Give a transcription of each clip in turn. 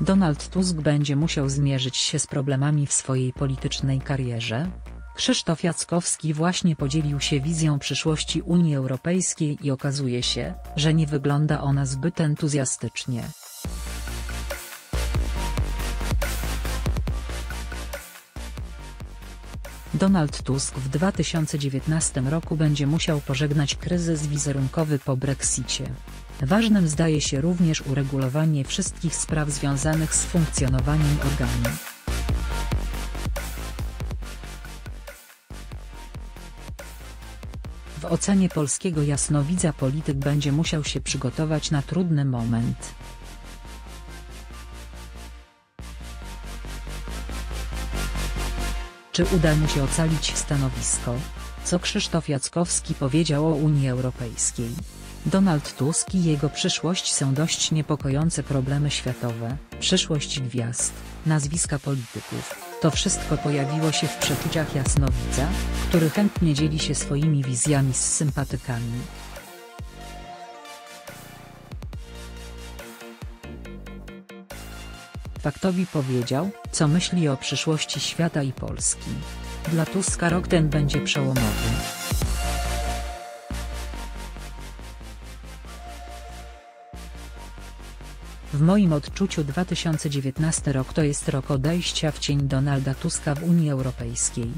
Donald Tusk będzie musiał zmierzyć się z problemami w swojej politycznej karierze? Krzysztof Jackowski właśnie podzielił się wizją przyszłości Unii Europejskiej i okazuje się, że nie wygląda ona zbyt entuzjastycznie. Donald Tusk w 2019 roku będzie musiał pożegnać kryzys wizerunkowy po Brexicie. Ważnym zdaje się również uregulowanie wszystkich spraw związanych z funkcjonowaniem organu. W ocenie polskiego jasnowidza polityk będzie musiał się przygotować na trudny moment. Czy uda mu się ocalić stanowisko? Co Krzysztof Jackowski powiedział o Unii Europejskiej? Donald Tusk i jego przyszłość są dość niepokojące problemy światowe, przyszłość gwiazd, nazwiska polityków. To wszystko pojawiło się w przeczuciach jasnowidza, który chętnie dzieli się swoimi wizjami z sympatykami. Faktowi powiedział, co myśli o przyszłości świata i Polski. Dla Tuska rok ten będzie przełomowy. W moim odczuciu 2019 rok to jest rok odejścia w cień Donalda Tuska w Unii Europejskiej.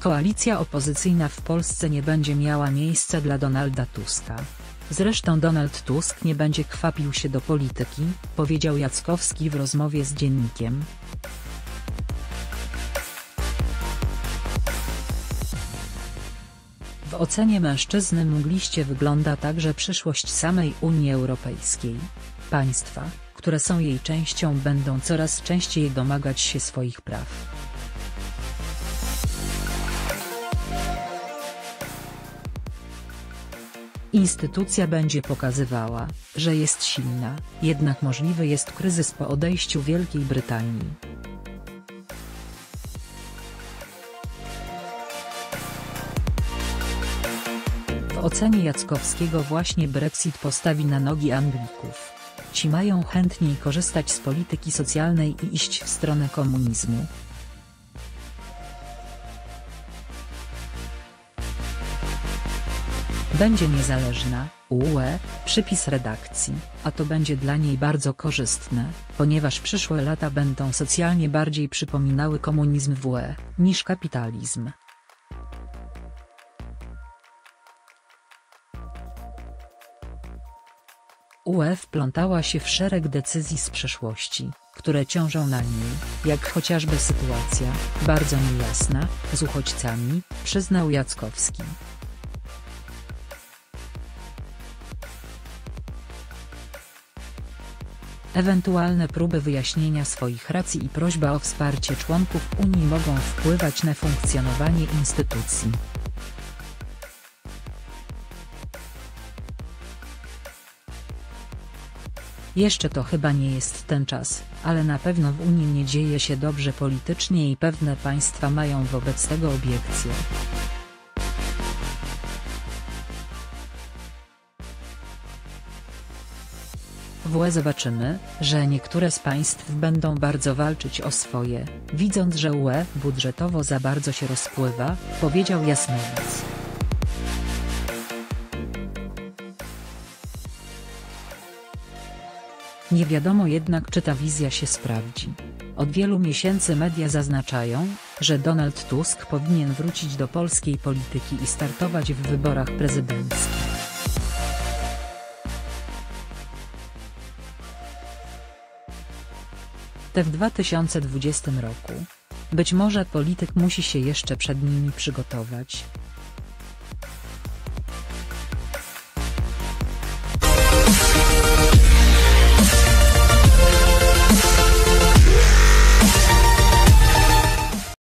Koalicja opozycyjna w Polsce nie będzie miała miejsca dla Donalda Tuska. Zresztą Donald Tusk nie będzie kwapił się do polityki, powiedział Jackowski w rozmowie z dziennikiem. Ocenie mężczyzny mgliście wygląda także przyszłość samej Unii Europejskiej. Państwa, które są jej częścią będą coraz częściej domagać się swoich praw. Instytucja będzie pokazywała, że jest silna, jednak możliwy jest kryzys po odejściu Wielkiej Brytanii. W ocenie Jackowskiego właśnie Brexit postawi na nogi Anglików. Ci mają chętniej korzystać z polityki socjalnej i iść w stronę komunizmu. Będzie niezależna, UE, przypis redakcji, a to będzie dla niej bardzo korzystne, ponieważ przyszłe lata będą socjalnie bardziej przypominały komunizm w UE, niż kapitalizm. UE wplątała się w szereg decyzji z przeszłości, które ciążą na niej, jak chociażby sytuacja, bardzo niejasna, z uchodźcami, przyznał Jackowski. Ewentualne próby wyjaśnienia swoich racji i prośba o wsparcie członków Unii mogą wpływać na funkcjonowanie instytucji. Jeszcze to chyba nie jest ten czas, ale na pewno w Unii nie dzieje się dobrze politycznie i pewne państwa mają wobec tego obiekcje. W UE zobaczymy, że niektóre z państw będą bardzo walczyć o swoje, widząc że UE budżetowo za bardzo się rozpływa, powiedział Jasnowic. Nie wiadomo jednak czy ta wizja się sprawdzi. Od wielu miesięcy media zaznaczają, że Donald Tusk powinien wrócić do polskiej polityki i startować w wyborach prezydenckich. Te w 2020 roku. Być może polityk musi się jeszcze przed nimi przygotować.